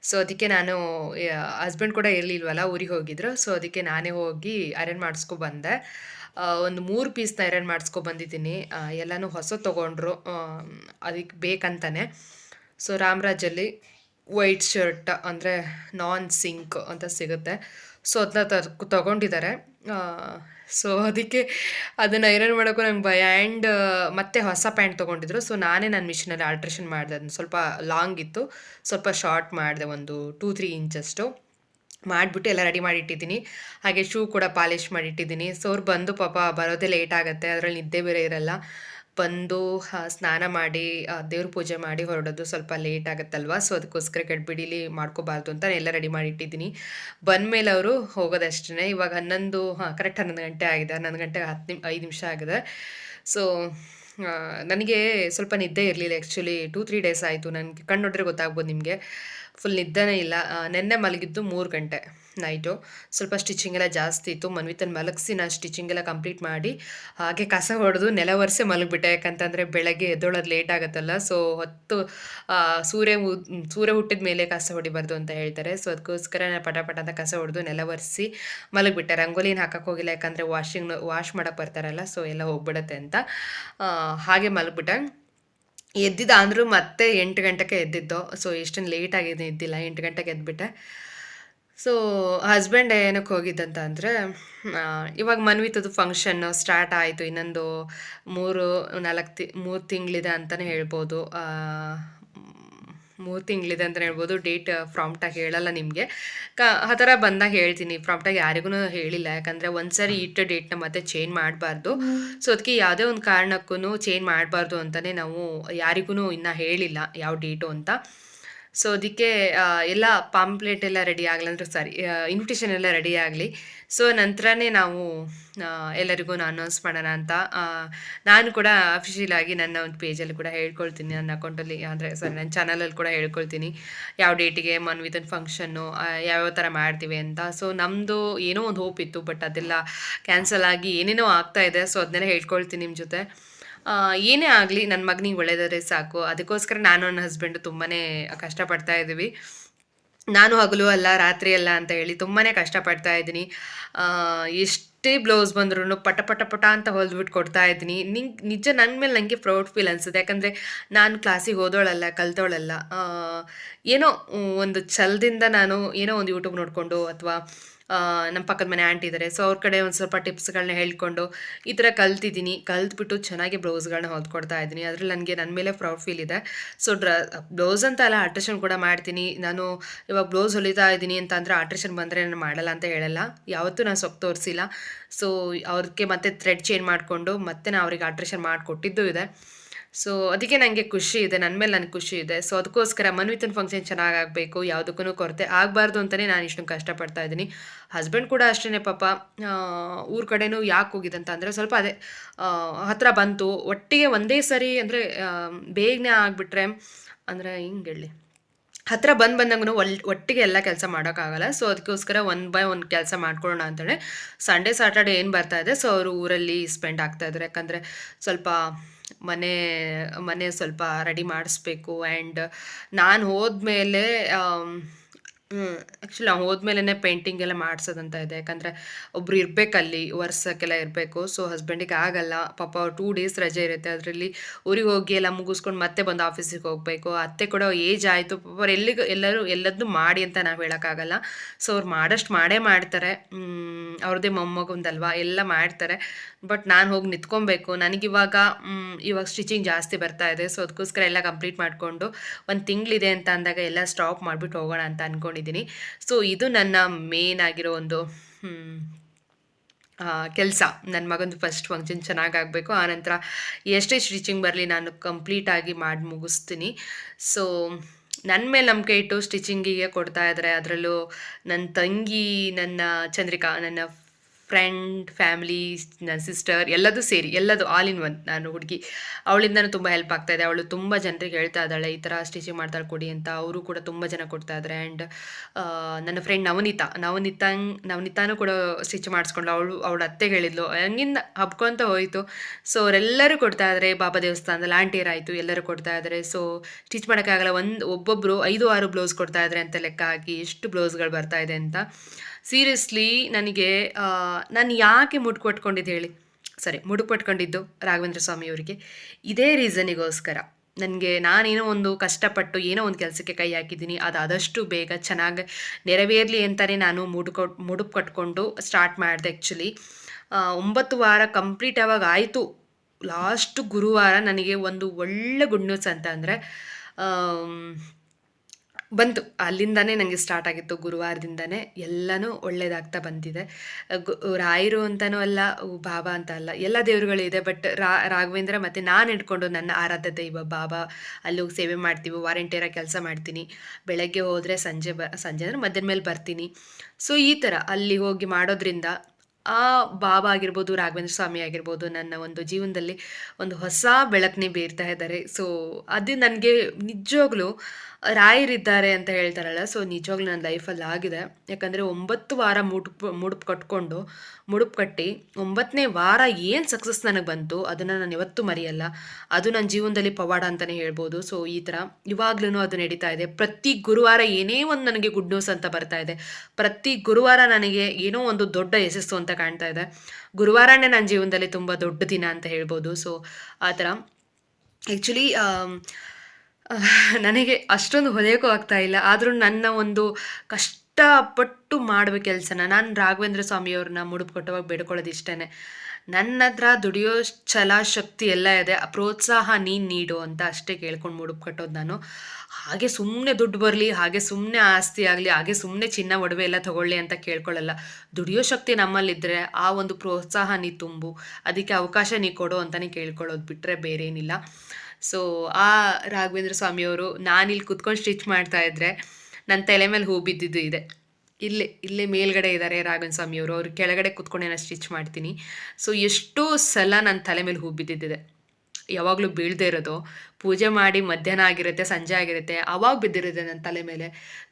ಸೊ ಅದಕ್ಕೆ ನಾನು ಹಸ್ಬೆಂಡ್ ಕೂಡ ಇರಲಿಲ್ವಲ್ಲ, ಊರಿಗೆ ಹೋಗಿದ್ರು. ಸೊ ಅದಕ್ಕೆ ನಾನೇ ಹೋಗಿ ಐರನ್ ಮಾಡಿಸ್ಕೊ ಬಂದೆ. ಒಂದು ಮೂರು ಪೀಸ್ನ ಐರನ್ ಮಾಡಿಸ್ಕೊ ಬಂದಿದ್ದೀನಿ. ಎಲ್ಲನೂ ಹೊಸ ತೊಗೊಂಡ್ರು. ಅದಕ್ಕೆ ಬೇಕಂತಾನೆ. ಸೊ ರಾಮರಾಜಲ್ಲಿ ವೈಟ್ ಶರ್ಟ್ ಅಂದರೆ ನಾನ್ ಸಿಂಕ್ ಅಂತ ಸಿಗುತ್ತೆ. ಸೊ ಅದನ್ನ ತರ್ ತೊಗೊಂಡಿದ್ದಾರೆ ಸೊ ಅದಕ್ಕೆ ಅದನ್ನು ಐರನ್ ಮಾಡೋಕ್ಕೂ ನಂಗೆ ಭಯ ಆ್ಯಂಡ್ ಮತ್ತೆ ಹೊಸ ಪ್ಯಾಂಟ್ ತೊಗೊಂಡಿದ್ರು. ಸೊ ನಾನೇ ನನ್ನ ಮಿಷಿನಲ್ಲಿ ಆಲ್ಟ್ರೇಷನ್ ಮಾಡಿದೆ. ಅದನ್ನ ಸ್ವಲ್ಪ ಲಾಂಗ್ ಇತ್ತು. ಸ್ವಲ್ಪ ಶಾರ್ಟ್ ಮಾಡಿದೆ ಒಂದು ಟೂ, ತ್ರೀ ಇಂಚಷ್ಟು ಮಾಡಿಬಿಟ್ಟು ಎಲ್ಲ ರೆಡಿ ಮಾಡಿಟ್ಟಿದ್ದೀನಿ. ಹಾಗೆ ಶೂ ಕೂಡ ಪಾಲಿಷ್ ಮಾಡಿಟ್ಟಿದ್ದೀನಿ. ಸೊ ಅವ್ರು ಬಂದು ಪಾಪ ಬರೋದೇ ಲೇಟ್ ಆಗುತ್ತೆ. ಅದರಲ್ಲಿ ನಿದ್ದೆ ಬೇರೆ ಇರಲ್ಲ. ಬಂದು ಸ್ನಾನ ಮಾಡಿ ದೇವ್ರ ಪೂಜೆ ಮಾಡಿ ಹೊರಡೋದು ಸ್ವಲ್ಪ ಲೇಟ್ ಆಗುತ್ತಲ್ವ? ಸೊ ಅದಕ್ಕೋಸ್ಕರ ಗಡ್ಬಿಡಿಲಿ ಮಾಡ್ಕೋಬಾರ್ದು ಅಂತ ಎಲ್ಲ ರೆಡಿ ಮಾಡಿ ಇಟ್ಟಿದ್ದೀನಿ. ಬಂದಮೇಲೆ ಅವರು ಹೋಗೋದಷ್ಟೇ ಇವಾಗ ಹನ್ನೊಂದು, ಹಾಂ ಕರೆಕ್ಟ್ ಹನ್ನೊಂದು ಗಂಟೆ ಆಗಿದೆ. ಹನ್ನೊಂದು ಗಂಟೆ ಹತ್ತು ನಿಮ್, ಐದು ನಿಮಿಷ ಆಗಿದೆ. ಸೊ ನನಗೆ ಸ್ವಲ್ಪ ನಿದ್ದೆ ಇರಲಿಲ್ಲ ಆ್ಯಕ್ಚುಲಿ ಟೂ ತ್ರೀ ಡೇಸ್ ಆಯಿತು. ನನಗೆ ಕಣ್ಣು ನೋಡ್ರೆ ಗೊತ್ತಾಗ್ಬೋದು ನಿಮಗೆ. ಫುಲ್ ನಿದ್ದೆನೇ ಇಲ್ಲ. ನೆನ್ನೆ ಮಲಗಿದ್ದು ಮೂರು ಗಂಟೆ. ನೈಟು. ಸ್ವಲ್ಪ ಸ್ಟಿಚಿಂಗ್ ಎಲ್ಲ ಜಾಸ್ತಿ ಇತ್ತು. ಮನ್ವಿತನ್ ಮಲಗಿಸಿ ನಾನು ಸ್ಟಿಚಿಂಗ್ ಎಲ್ಲ ಕಂಪ್ಲೀಟ್ ಮಾಡಿ, ಹಾಗೆ ಕಸ ಹೊಡೆದು ನೆಲ ಒರೆಸೆ ಮಲಗಿಬಿಟ್ಟೆ. ಯಾಕಂತಂದರೆ ಬೆಳಗ್ಗೆ ಎದ್ದೊಳೋದು ಲೇಟ್ ಆಗುತ್ತಲ್ಲ. ಸೊ ಹೊತ್ತು ಸೂರ್ಯ ಸೂರ್ಯ ಹುಟ್ಟಿದ ಮೇಲೆ ಕಸ ಹೊಡಿಬಾರ್ದು ಅಂತ ಹೇಳ್ತಾರೆ. ಸೊ ಅದಕ್ಕೋಸ್ಕರ ನಾನು ಪಟ ಪಟ ಅಂತ ಕಸ ಹೊಡೆದು ನೆಲ ಒರೆಸಿ ಮಲಗಿಬಿಟ್ಟೆ. ರಂಗೋಲಿನ ಹಾಕಕ್ಕೆ ಹೋಗಿಲ್ಲ. ಯಾಕಂದರೆ ವಾಷಿಂಗ್ ವಾಶ್ ಮಾಡೋಕ್ಕೆ ಬರ್ತಾರಲ್ಲ. ಸೊ ಎಲ್ಲ ಹೋಗ್ಬಿಡತ್ತೆ ಅಂತ ಹಾಗೆ ಮಲಗಿಬಿಟ್ಟೆ. ಎದ್ದಿದ್ದ ಅಂದರೂ ಮತ್ತೆ ಎಂಟು ಗಂಟೆಗೆ ಎದ್ದಿದ್ದು. ಸೊ ಎಷ್ಟೊಂದು ಲೇಟ್ ಆಗಿದೆ ಎದ್ದಿಲ್ಲ. ಎಂಟು ಗಂಟೆಗೆ ಎದ್ಬಿಟ್ಟೆ. ಸೊ ಹಸ್ಬೆಂಡ್ ಏನಕ್ಕೆ ಹೋಗಿದ್ದಂತ ಅಂದರೆ ಇವಾಗ ಮನ್ವಿತದ್ದು ಫಂಕ್ಷನ್ ಸ್ಟಾರ್ಟ್ ಆಯಿತು. ಇನ್ನೊಂದು ಮೂರು ನಾಲ್ಕು ತಿ ಮೂರು ತಿಂಗಳಿದೆ ಅಂತಲೇ ಹೇಳ್ಬೋದು. ಮೂರು ತಿಂಗಳಿದೆ ಅಂತಲೇ ಹೇಳ್ಬೋದು. ಡೇಟ್ ಫ್ರಾಮ್ಟಾಗಿ ಹೇಳಲ್ಲ ನಿಮಗೆ. ಕ ಆ ಥರ ಬಂದಾಗ ಹೇಳ್ತೀನಿ. ಫ್ರಾಮ್ಟಾಗಿ ಯಾರಿಗೂ ಹೇಳಿಲ್ಲ. ಯಾಕಂದರೆ ಒಂದ್ಸರಿ ಇಟ್ಟು ಡೇಟ್ನ ಮತ್ತೆ ಚೇಂಜ್ ಮಾಡಬಾರ್ದು. ಸೊ ಅದಕ್ಕೆ ಯಾವುದೇ ಒಂದು ಕಾರಣಕ್ಕೂ ಚೇಂಜ್ ಮಾಡಬಾರ್ದು ಅಂತಲೇ ನಾವು ಯಾರಿಗೂ ಇನ್ನೂ ಹೇಳಿಲ್ಲ. ಯಾವ ಡೇಟು ಅಂತ. ಸೊ ಅದಕ್ಕೆ ಎಲ್ಲ ಪಾಂಪ್ಲೇಟ್ ಎಲ್ಲ ರೆಡಿ ಆಗಲಿ ಅಂದರೆ ಸಾರಿ ಇನ್ವಿಟೇಷನ್ ಎಲ್ಲ ರೆಡಿ ಆಗಲಿ. ಸೊ ನಂತರನೇ ನಾವು ಎಲ್ಲರಿಗೂ ಅನೌನ್ಸ್ ಮಾಡೋಣ ಅಂತ ನಾನು ಕೂಡ ಅಫಿಷಿಯಲ್ ಆಗಿ ನನ್ನ ಒಂದು ಪೇಜಲ್ಲಿ ಕೂಡ ಹೇಳ್ಕೊಳ್ತೀನಿ ನನ್ನ ಅಕೌಂಟಲ್ಲಿ ಅಂದರೆ ಸಾರಿ ನನ್ನ ಚಾನಲಲ್ಲಿ ಕೂಡ ಹೇಳ್ಕೊಳ್ತೀನಿ. ಯಾವ ಡೇಟಿಗೆ ಮನ್ವಿತನ್ ಫಂಕ್ಷನ್ನು ಯಾವ್ಯಾವ ಥರ ಮಾಡ್ತೀವಿ ಅಂತ. ಸೊ ನಮ್ಮದು ಏನೋ ಒಂದು ಹೋಪ್ ಇತ್ತು ಬಟ್ ಅದೆಲ್ಲ ಕ್ಯಾನ್ಸಲ್ ಆಗಿ ಏನೇನೋ ಆಗ್ತಾ ಇದೆ. ಸೊ ಅದನ್ನೆಲ್ಲ ಹೇಳ್ಕೊಳ್ತೀನಿ ನಿಮ್ಮ ಜೊತೆ. ಏನೇ ಆಗಲಿ ನನ್ನ ಮಗನಿಗೆ ಒಳ್ಳೇದಾದ್ರೆ ಸಾಕು. ಅದಕ್ಕೋಸ್ಕರ ನಾನು ನನ್ನ ಹಸ್ಬೆಂಡು ತುಂಬಾ ಕಷ್ಟಪಡ್ತಾ ಇದ್ದೀವಿ. ನಾನು ಹಗಲು ಅಲ್ಲ, ರಾತ್ರಿ ಅಲ್ಲ ಅಂತ ಹೇಳಿ ತುಂಬಾ ಕಷ್ಟಪಡ್ತಾ ಇದ್ದೀನಿ. ಎಷ್ಟು ಎಷ್ಟೇ ಬ್ಲೌಸ್ ಬಂದ್ರೂ ಪಟ ಪಟ ಪಟ ಅಂತ ಹೊಲ್ದ್ಬಿಟ್ಟು ಕೊಡ್ತಾ ಇದ್ದೀನಿ. ನಿಂಗೆ, ನಿಜ ನನ್ನ ಮೇಲೆ ನನಗೆ ಪ್ರೌಡ್ ಫೀಲ್ ಅನಿಸುತ್ತೆ. ಯಾಕಂದರೆ ನಾನು ಕ್ಲಾಸಿಗೆ ಓದೋಳಲ್ಲ ಕಲ್ತೋಳಲ್ಲ. ಏನೋ ಒಂದು ಛಲದಿಂದ ನಾನು ಏನೋ ಒಂದು ಯೂಟ್ಯೂಬ್ ನೋಡಿಕೊಂಡು ಅಥವಾ ನಮ್ಮ ಪಕ್ಕದ ಮನೆ ಆಂಟಿ ಇದ್ದಾರೆ ಸೊ ಅವ್ರ ಕಡೆ ಒಂದು ಸ್ವಲ್ಪ ಟಿಪ್ಸ್ಗಳನ್ನ ಹೇಳ್ಕೊಂಡು ಈ ಥರ ಕಲ್ತಿದ್ದೀನಿ. ಕಲ್ತ್ಬಿಟ್ಟು ಚೆನ್ನಾಗಿ ಬ್ಲೌಸ್ಗಳನ್ನ ಹೊಲ್ಕೊಡ್ತಾ ಇದ್ದೀನಿ. ಅದ್ರಲ್ಲಿ ನನಗೆ ನನ್ನ ಮೇಲೆ ಪ್ರೌಡ್ ಫೀಲ್ ಇದೆ. ಸೊ ಡ್ರ, ಬ್ಲೌಸ್ ಅಂತ ಅಲ್ಲ ಆಲ್ಟ್ರೇಷನ್ ಕೂಡ ಮಾಡ್ತೀನಿ. ನಾನು ಇವಾಗ ಬ್ಲೌಸ್ ಹೊಲಿತಾ ಇದ್ದೀನಿ ಅಂತ ಅಂದರೆ ಬಂದರೆ ನಾನು ಮಾಡಲ್ಲ ಅಂತ ಹೇಳಲ್ಲ. ಯಾವತ್ತೂ ನಾನು ಸೊಪ್ಪು ತೋರಿಸಿಲ್ಲ. ಸೊ ಅವ್ರಿಗೆ ಮತ್ತೆ ಥ್ರೆಡ್ ಚೇಂಜ್ ಮಾಡಿಕೊಂಡು ಮತ್ತೆ ನಾನು ಅವ್ರಿಗೆ ಆಲ್ಟ್ರೇಷನ್ ಮಾಡಿಕೊಟ್ಟಿದ್ದು ಇದೆ. ಸೊ ಅದಕ್ಕೆ ನನಗೆ ಖುಷಿ ಇದೆ ನನ್ನ ಮೇಲೆ ನನಗೆ ಖುಷಿ ಇದೆ. ಸೊ ಅದಕ್ಕೋಸ್ಕರ ಮನ್ವಿತನ ಫಂಕ್ಷನ್ ಚೆನ್ನಾಗಿ ಆಗಬೇಕು ಯಾವುದಕ್ಕೂ ಕೊರತೆ ಆಗಬಾರ್ದು ಅಂತಲೇ ನಾನು ಇಷ್ಟೊಂದು ಕಷ್ಟಪಡ್ತಾ ಇದ್ದೀನಿ. ಹಸ್ಬೆಂಡ್ ಕೂಡ ಅಷ್ಟೇ ಪಾಪ. ಊರ ಕಡೆನೂ ಯಾಕೆ ಹೋಗಿದೆ ಅಂತ ಅಂದರೆ ಸ್ವಲ್ಪ ಅದೇ ಹತ್ರ ಬಂತು. ಒಟ್ಟಿಗೆ ಒಂದೇ ಸರಿ ಅಂದರೆ ಬೇಗನೆ ಆಗಿಬಿಟ್ರೆ ಅಂದರೆ ಹಿಂಗೆ ಹೇಳಿ ಹತ್ರ ಬಂದು ಬಂದಂಗೂ ಒಲ್, ಒಟ್ಟಿಗೆ ಎಲ್ಲ ಕೆಲಸ ಮಾಡೋಕ್ಕಾಗಲ್ಲ. ಸೊ ಅದಕ್ಕೋಸ್ಕರ ಒನ್ ಬೈ ಒನ್ ಕೆಲಸ ಮಾಡ್ಕೊಳ್ಳೋಣ ಅಂತೇಳಿ. ಸಂಡೇ ಸಾಟರ್ಡೆ ಏನು ಬರ್ತಾ ಇದೆ? ಸೊ ಅವರು ಊರಲ್ಲಿ ಸ್ಪೆಂಡ್ ಆಗ್ತಾ ಇದ್ದಾರೆ. ಯಾಕಂದರೆ ಸ್ವಲ್ಪ ಮನೆ ಮನೆ ಸ್ವಲ್ಪ ರೆಡಿ ಮಾಡಿಸ್ಬೇಕು. ಆ್ಯಂಡ್ ನಾನು ಹೋದ್ಮೇಲೆ ಆ್ಯಕ್ಚುಲಿ ನಾವು ಹೋದ್ಮೇಲೆ ಪೇಂಟಿಂಗ್ ಎಲ್ಲ ಮಾಡಿಸೋದಂತ ಇದೆ. ಯಾಕಂದರೆ ಒಬ್ರು ಇರಬೇಕಲ್ಲಿ, ವರ್ಷಕ್ಕೆಲ್ಲ ಇರಬೇಕು. ಸೊ ಹಸ್ಬೆಂಡಿಗೆ ಆಗಲ್ಲ. ಪಾಪ ಟೂ ಡೇಸ್ ರಜೆ ಇರುತ್ತೆ. ಅದರಲ್ಲಿ ಊರಿಗೆ ಹೋಗಿ ಎಲ್ಲ ಮುಗಿಸ್ಕೊಂಡು ಮತ್ತೆ ಬಂದು ಆಫೀಸಿಗೆ ಹೋಗಬೇಕು. ಅತ್ತೆ ಕೂಡ ಏಜ್ ಆಯಿತು. ಪಾಪ ಅವ್ರು ಎಲ್ಲಿಗೂ, ಎಲ್ಲರೂ ಎಲ್ಲದನ್ನೂ ಮಾಡಿ ಅಂತ ನಾವು ಹೇಳೋಕ್ಕಾಗಲ್ಲ. ಸೊ ಅವ್ರು ಮಾಡಷ್ಟು ಮಾಡೇ ಮಾಡ್ತಾರೆ. ಅವ್ರದ್ದೇ ಮೊಮ್ಮಗುಂದಲ್ವಾ, ಎಲ್ಲ ಮಾಡ್ತಾರೆ. ಬಟ್ ನಾನು ಹೋಗಿ ನಿಂತ್ಕೊಬೇಕು. ನನಗಿವಾಗ ಇವಾಗ ಸ್ಟಿಚಿಂಗ್ ಜಾಸ್ತಿ ಬರ್ತಾ ಇದೆ. ಸೊ ಅದಕ್ಕೋಸ್ಕರ ಎಲ್ಲ ಕಂಪ್ಲೀಟ್ ಮಾಡಿಕೊಂಡು ಒಂದು ತಿಂಗಳಿದೆ ಅಂತ ಅಂದಾಗ ಎಲ್ಲ ಸ್ಟಾಪ್ ಮಾಡಿಬಿಟ್ಟು ಹೋಗೋಣ ಅಂತ ಅಂದ್ಕೊಂಡಿದ್ದೀನಿ ಸೊ ಇದು ನನ್ನ ಮೇನ್ ಆಗಿರೋ ಒಂದು ಕೆಲಸ. ನನ್ನ ಮಗಂದು ಫಸ್ಟ್ ಫಂಕ್ಷನ್ ಚೆನ್ನಾಗಾಗಬೇಕು ಆನಂತರ ಎಷ್ಟೇ ಸ್ಟಿಚಿಂಗ್ ಬರಲಿ ನಾನು ಕಂಪ್ಲೀಟಾಗಿ ಮಾಡಿ ಮುಗಿಸ್ತೀನಿ. ಸೊ ನನ್ನ ಮೇಲೆ ನಂಬಿಕೆ ಇಟ್ಟು ಸ್ಟಿಚಿಂಗಿಗೆ ಕೊಡ್ತಾ ಇದ್ದಾರೆ ಅದರಲ್ಲೂ ನನ್ನ ತಂಗಿ ನನ್ನ ಚಂದ್ರಿಕಾ ನನ್ನ ಫ್ರೆಂಡ್ ಫ್ಯಾಮಿಲಿ ನನ್ನ ಸಿಸ್ಟರ್ ಎಲ್ಲದೂ ಸೇರಿ, ಎಲ್ಲದು ಆಲ್ ಇನ್ ಒನ್ ನಾನು ಹುಡುಗಿ. ಅವಳಿಂದನೂ ತುಂಬ ಹೆಲ್ಪ್ ಆಗ್ತಾ ಇದೆ. ಅವಳು ತುಂಬ ಜನರಿಗೆ ಹೇಳ್ತಾ ಇದ್ದಾಳೆ, ಈ ಥರ ಸ್ಟಿಚಿಂಗ್ ಮಾಡ್ತಾಳೆ ಕೊಡಿ ಅಂತ. ಅವರು ಕೂಡ ತುಂಬ ಜನ ಕೊಡ್ತಾ ಇದ್ದಾರೆ ಆ್ಯಂಡ್ ನನ್ನ ಫ್ರೆಂಡ್ ನವನೀತಾ ನವನೀತಾ ನವನೀತಾನು ಕೂಡ ಸ್ಟಿಚ್ ಮಾಡಿಸ್ಕೊಂಡು ಅವಳು, ಅವಳ ಅತ್ತೆ ಹೇಳಿದ್ಲು. ಹಂಗಿಂದ ಹಬ್ಕೊಂತ ಹೋಯಿತು. ಸೊ ಅವರೆಲ್ಲರೂ ಕೊಡ್ತಾ ಇದ್ದಾರೆ ಬಾಬಾ ದೇವಸ್ಥಾನದಲ್ಲಿ ಆಂಟಿಯರ್ ಆಯಿತು. ಎಲ್ಲರೂ ಕೊಡ್ತಾ ಇದ್ದಾರೆ ಸೊ ಸ್ಟಿಚ್ ಮಾಡೋಕ್ಕಾಗಲ್ಲ. ಒಂದು ಒಬ್ಬೊಬ್ಬರು ಐದು, ಆರು ಬ್ಲೌಸ್ ಕೊಡ್ತಾ ಇದ್ದಾರೆ ಅಂತ ಲೆಕ್ಕ ಹಾಕಿ ಎಷ್ಟು ಬ್ಲೌಸ್ಗಳು ಬರ್ತಾ ಇದೆ ಅಂತ. ಸೀರಿಯಸ್ಲಿ ನನಗೆ ನಾನು ಯಾಕೆ ಮುಡುಕು ಪಟ್ಕೊಂಡಿದ್ದು ಹೇಳಿ. ಸರಿ ಮುಡುಕು ಪಟ್ಕೊಂಡಿದ್ದು ರಾಘವೇಂದ್ರ ಸ್ವಾಮಿಯವರಿಗೆ ಇದೇ ರೀಸನಿಗೋಸ್ಕರ ನನಗೆ ನಾನೇನೋ ಒಂದು ಕಷ್ಟಪಟ್ಟು ಏನೋ ಒಂದು ಕೆಲಸಕ್ಕೆ ಕೈ ಹಾಕಿದ್ದೀನಿ. ಅದು ಆದಷ್ಟು ಬೇಗ ಚೆನ್ನಾಗಿ ನೆರವೇರಲಿ ಅಂತಲೇ ನಾನು ಮುಡುಕೊ ಮುಡುಪು ಕಟ್ಕೊಂಡು ಸ್ಟಾರ್ಟ್ ಮಾಡಿದೆ ಆ್ಯಕ್ಚುಲಿ ಒಂಬತ್ತು ವಾರ ಕಂಪ್ಲೀಟ್ ಆವಾಗ ಆಯಿತು. ಲಾಸ್ಟ್ ಗುರುವಾರ ನನಗೆ ಒಂದು ಒಳ್ಳೆ ಗುಡ್ ನ್ಯೂಸ್ ಅಂತ ಅಂದರೆ ಬಂತು. ಅಲ್ಲಿಂದನೇ ನನಗೆ ಸ್ಟಾರ್ಟ್ ಆಗಿತ್ತು ಗುರುವಾರದಿಂದನೇ ಎಲ್ಲನೂ ಒಳ್ಳೇದಾಗ್ತಾ ಬಂದಿದೆ. ರಾಯರು ಅಂತನೂ ಅಲ್ಲ ಬಾಬಾ ಅಂತ ಅಲ್ಲ, ಎಲ್ಲ ದೇವರುಗಳಿದೆ ಬಟ್ ರಾ, ರಾಘವೇಂದ್ರ ಮತ್ತು ನಾನು ಇಟ್ಕೊಂಡು ನನ್ನ ಆರಾಧ್ಯ ದೈವ ಬಾಬಾ, ಅಲ್ಲಿ ಹೋಗಿ ಸೇವೆ ಮಾಡ್ತೀವಿ ವಾರಂಟಿಯರಾಗಿ ಕೆಲಸ ಮಾಡ್ತೀನಿ. ಬೆಳಗ್ಗೆ ಹೋದರೆ ಸಂಜೆ ಬ, ಸಂಜೆ ಅಂದರೆ ಮಧ್ಯಾಹ್ನ ಮೇಲೆ ಬರ್ತೀನಿ. ಸೊ ಈ ಥರ ಅಲ್ಲಿ ಹೋಗಿ ಮಾಡೋದ್ರಿಂದ ಆ ಬಾಬಾ ಆಗಿರ್ಬೋದು, ರಾಘವೇಂದ್ರ ಸ್ವಾಮಿ ಆಗಿರ್ಬೋದು ನನ್ನ ಒಂದು ಜೀವನದಲ್ಲಿ ಒಂದು ಹೊಸ ಬೆಳಕನ್ನೇ ಬೀರ್ತಾ ಇದ್ದಾರೆ. ಸೊ ಅದು ನನಗೆ ನಿಜವಾಗ್ಲೂ ರಾಯರಿದ್ದಾರೆ ಅಂತ ಹೇಳ್ತಾರಲ್ಲ ಸೊ ನಿಜವಾಗ್ಲೂ ನನ್ನ ಲೈಫಲ್ಲಿ ಆಗಿದೆ. ಯಾಕಂದರೆ ಒಂಬತ್ತು ವಾರ ಮುಡುಪು ಮುಡುಪು ಕಟ್ಕೊಂಡು, ಮುಡುಪು ಕಟ್ಟಿ ಒಂಬತ್ತನೇ ವಾರ ಏನು ಸಕ್ಸಸ್ ನನಗೆ ಬಂತು ಅದನ್ನು ನಾನು ಯಾವತ್ತೂ ಮರೆಯಲ್ಲ. ಅದು ನನ್ನ ಜೀವನದಲ್ಲಿ ಪವಾಡ ಅಂತಲೇ ಹೇಳ್ಬೋದು. ಸೊ ಈ ಥರ ಇವಾಗ್ಲೂ ಅದು ನಡೀತಾ ಇದೆ. ಪ್ರತಿ ಗುರುವಾರ ಏನೇ ಒಂದು ನನಗೆ ಗುಡ್ ನ್ಯೂಸ್ ಅಂತ ಬರ್ತಾ ಇದೆ. ಪ್ರತಿ ಗುರುವಾರ ನನಗೆ ಏನೋ ಒಂದು ದೊಡ್ಡ ಯಶಸ್ಸು ಅಂತ ಕಾಣ್ತಾ ಇದೆ. ಗುರುವಾರನೇ ನನ್ನ ಜೀವನದಲ್ಲಿ ತುಂಬ ದೊಡ್ಡ ದಿನ ಅಂತ ಹೇಳ್ಬೋದು. ಸೊ ಆ ಥರ. ಆ್ಯಕ್ಚುಲಿ ನನಗೆ ಅಷ್ಟೊಂದು ಹೊಲಿಯೋಕ್ಕೂ ಆಗ್ತಾ ಇಲ್ಲ. ಆದರೂ ನನ್ನ ಒಂದು ಕಷ್ಟಪಟ್ಟು ಮಾಡುವ ಕೆಲಸನ ನಾನು ರಾಘವೇಂದ್ರ ಸ್ವಾಮಿಯವ್ರನ್ನ ಮುಡುಪು ಕೊಟ್ಟವಾಗ ಬೇಡ್ಕೊಳ್ಳೋದು ಇಷ್ಟೇ ನನ್ನ ಹತ್ರ ದುಡಿಯೋ ಛಲ ಶಕ್ತಿ ಎಲ್ಲ ಇದೆ, ಆ ಪ್ರೋತ್ಸಾಹ ನೀನು ನೀಡು ಅಂತ ಅಷ್ಟೇ ಕೇಳ್ಕೊಂಡು ಮುಡುಪು ಕಟ್ಟೋದು ನಾನು. ಹಾಗೆ ಸುಮ್ಮನೆ ದುಡ್ಡು ಬರಲಿ, ಹಾಗೆ ಸುಮ್ಮನೆ ಆಸ್ತಿ ಆಗಲಿ, ಹಾಗೆ ಸುಮ್ಮನೆ ಚಿನ್ನ ಒಡವೆ ಎಲ್ಲ ತಗೊಳ್ಳಿ ಅಂತ ಕೇಳ್ಕೊಳ್ಳಲ್ಲ ದುಡಿಯೋ ಶಕ್ತಿ ನಮ್ಮಲ್ಲಿದ್ದರೆ ಆ ಒಂದು ಪ್ರೋತ್ಸಾಹ ನೀ ತುಂಬು, ಅದಕ್ಕೆ ಅವಕಾಶ ನೀ ಕೊಡು ಅಂತಲೇ ಕೇಳ್ಕೊಳ್ಳೋದು ಬಿಟ್ಟರೆ ಬೇರೇನಿಲ್ಲ. ಸೊ ಆ ರಾಘವೇಂದ್ರ ಸ್ವಾಮಿಯವರು ನಾನಿಲ್ಲಿ ಕುತ್ಕೊಂಡು ಸ್ಟಿಚ್ ಮಾಡ್ತಾ ಇದ್ದರೆ ನನ್ನ ತಲೆ ಮೇಲೆ ಹೂ ಬಿದ್ದಿದ್ದು ಇದೆ. ಇಲ್ಲೇ ಇಲ್ಲೇ ಮೇಲ್ಗಡೆ ಇದ್ದಾರೆ ರಾಘವನ ಸ್ವಾಮಿ ಅವರು ಅವ್ರು ಕೆಳಗಡೆ ಕುತ್ಕೊಂಡು ನಾನು ಸ್ಟಿಚ್ ಮಾಡ್ತೀನಿ. ಸೊ ಎಷ್ಟೋ ಸಲ ನನ್ನ ತಲೆ ಮೇಲೆ ಹೂ ಬಿದ್ದಿದ್ದಿದೆ. ಯಾವಾಗಲೂ ಬೀಳದೆ ಇರೋದು. ಪೂಜೆ ಮಾಡಿ ಮಧ್ಯಾಹ್ನ ಆಗಿರುತ್ತೆ, ಸಂಜೆ ಆಗಿರುತ್ತೆ. ಅವಾಗ ಬಿದ್ದಿರುತ್ತೆ ನನ್ನ ತಲೆ ಮೇಲೆ.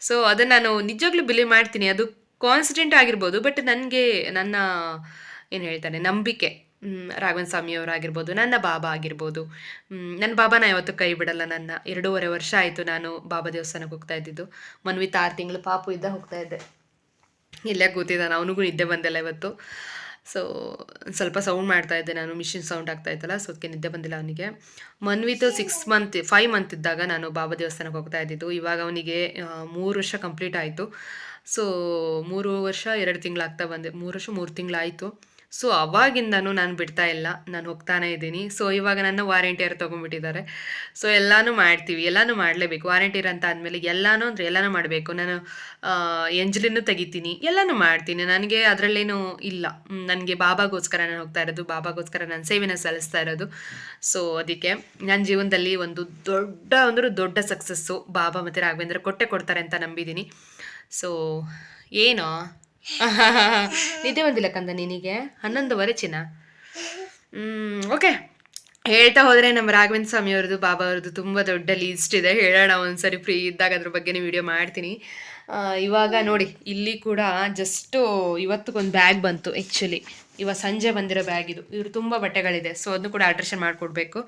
ಸೊ ಅದನ್ನು ನಾನು ನಿಜವಾಗ್ಲೂ ಬಿಲೀವ್ ಮಾಡ್ತೀನಿ. ಅದು ಕಾನ್ಸಿಡೆಂಟ್ ಆಗಿರ್ಬೋದು ಬಟ್ ನನಗೆ ನನ್ನ, ಏನು ಹೇಳ್ತಾರೆ, ನಂಬಿಕೆ ರಾಘವನ್ ಸ್ವಾಮಿಯವರಾಗಿರ್ಬೋದು ನನ್ನ ಬಾಬಾ ಆಗಿರ್ಬೋದು. ನನ್ನ ಬಾಬಾನ ಯಾವತ್ತೂ ಕೈ ಬಿಡಲ್ಲ ನನ್ನ. ಎರಡೂವರೆ ವರ್ಷ ಆಯಿತು ನಾನು ಬಾಬಾ ದೇವಸ್ಥಾನಕ್ಕೆ ಹೋಗ್ತಾ ಇದ್ದಿದ್ದು. ಮನ್ವಿತ ಆರು ತಿಂಗಳು ಪಾಪು ಇದ್ದ ಹೋಗ್ತಾ ಇದ್ದೆ. ಇಲ್ಲೇ ಕೂತಿದ್ದಾನೆ ಅವನಿಗೂ ನಿದ್ದೆ ಬಂದಿಲ್ಲ ಇವತ್ತು. ಸೊ ಸ್ವಲ್ಪ ಸೌಂಡ್ ಮಾಡ್ತಾ ಇದ್ದೆ ನಾನು ಮಿಷಿನ್ ಸೌಂಡ್ ಆಗ್ತಾ ಇತ್ತಲ್ಲ ಸೊ ಅದಕ್ಕೆ ನಿದ್ದೆ ಬಂದಿಲ್ಲ ಅವನಿಗೆ. Manvith six month five month ಇದ್ದಾಗ ನಾನು ಬಾಬಾ ದೇವಸ್ಥಾನಕ್ಕೆ ಹೋಗ್ತಾ ಇದ್ದಿದ್ದು. ಇವಾಗ ಅವನಿಗೆ ಮೂರು ವರ್ಷ ಕಂಪ್ಲೀಟ್ ಆಯಿತು. ಸೊ ಮೂರು ವರ್ಷ ಎರಡು ತಿಂಗಳಾಗ್ತಾ ಬಂದೆ, ಮೂರು ವರ್ಷ ಮೂರು ತಿಂಗಳಾಯಿತು. ಸೊ ಅವಾಗಿಂದನೂ ನಾನು ಬಿಡ್ತಾ ಇಲ್ಲ. ನಾನು ಹೋಗ್ತಾನೆ ಇದ್ದೀನಿ. ಸೊ ಇವಾಗ ನನ್ನ ವಾರಂಟಿಯರ್ ತೊಗೊಂಡ್ಬಿಟ್ಟಿದ್ದಾರೆ. ಸೊ ಎಲ್ಲನೂ ಮಾಡ್ತೀವಿ. ಎಲ್ಲನೂ ಮಾಡಲೇಬೇಕು. ವಾರಂಟಿಯರ್ ಅಂತ ಆದಮೇಲೆ ಎಲ್ಲಾನು ಅಂದರೆ ಎಲ್ಲನೂ ಮಾಡಬೇಕು. ನಾನು ಎಂಜಲಿನೂ ತೆಗಿತೀನಿ. ಎಲ್ಲನೂ ಮಾಡ್ತೀನಿ. ನನಗೆ ಅದರಲ್ಲೇನು ಇಲ್ಲ. ನನಗೆ ಬಾಬಾಗೋಸ್ಕರ ನಾನು ಹೋಗ್ತಾ ಇರೋದು. ಬಾಬಾಗೋಸ್ಕರ ನಾನು ಸೇವೆನ ಸಲ್ಲಿಸ್ತಾ ಇರೋದು. ಸೊ ಅದಕ್ಕೆ ನನ್ನ ಜೀವನದಲ್ಲಿ ಒಂದು ದೊಡ್ಡ, ಅಂದ್ರೆ ದೊಡ್ಡ ಸಕ್ಸಸ್ಸು ಬಾಬಾ ಮತ್ತು ರಾಘವೇಂದ್ರ ಕೊಟ್ಟೆ ಕೊಡ್ತಾರೆ ಅಂತ ನಂಬಿದ್ದೀನಿ. ಸೊ ಏನೋ (laughs) ನಿದ್ದೆ ಬಂದಿಲ್ಲ ಕಂದ ನಿನಗೆ? ಹನ್ನೊಂದುವರೆ ಚಿನ್ನ. ಓಕೆ ಹೇಳ್ತಾ ಹೋದರೆ ನಮ್ಮ ರಾಘವೇಂದ್ರ ಸ್ವಾಮಿ ಅವ್ರದ್ದು, ಬಾಬಾ ಅವ್ರದ್ದು ತುಂಬ ದೊಡ್ಡ ಲೀಸ್ಟ್ ಇದೆ. ಹೇಳೋಣ ಒಂದ್ಸರಿ ಫ್ರೀ ಇದ್ದಾಗ ಅದ್ರ ಬಗ್ಗೆನೇ ವಿಡಿಯೋ ಮಾಡ್ತೀನಿ. ಇವಾಗ ನೋಡಿ, ಇಲ್ಲಿ ಕೂಡ ಜಸ್ಟು ಇವತ್ತಿಗೊಂದು ಬ್ಯಾಗ್ ಬಂತು ಆ್ಯಕ್ಚುಲಿ ಇವಾಗ ಸಂಜೆ ಬಂದಿರೋ ಬ್ಯಾಗ್ ಇದು. ಇವರು ತುಂಬ ಬಟ್ಟೆಗಳಿದೆ. ಸೊ ಅದನ್ನು ಕೂಡ ಆಲ್ಟ್ರೇಷನ್ ಮಾಡಿಕೊಡ್ಬೇಕು.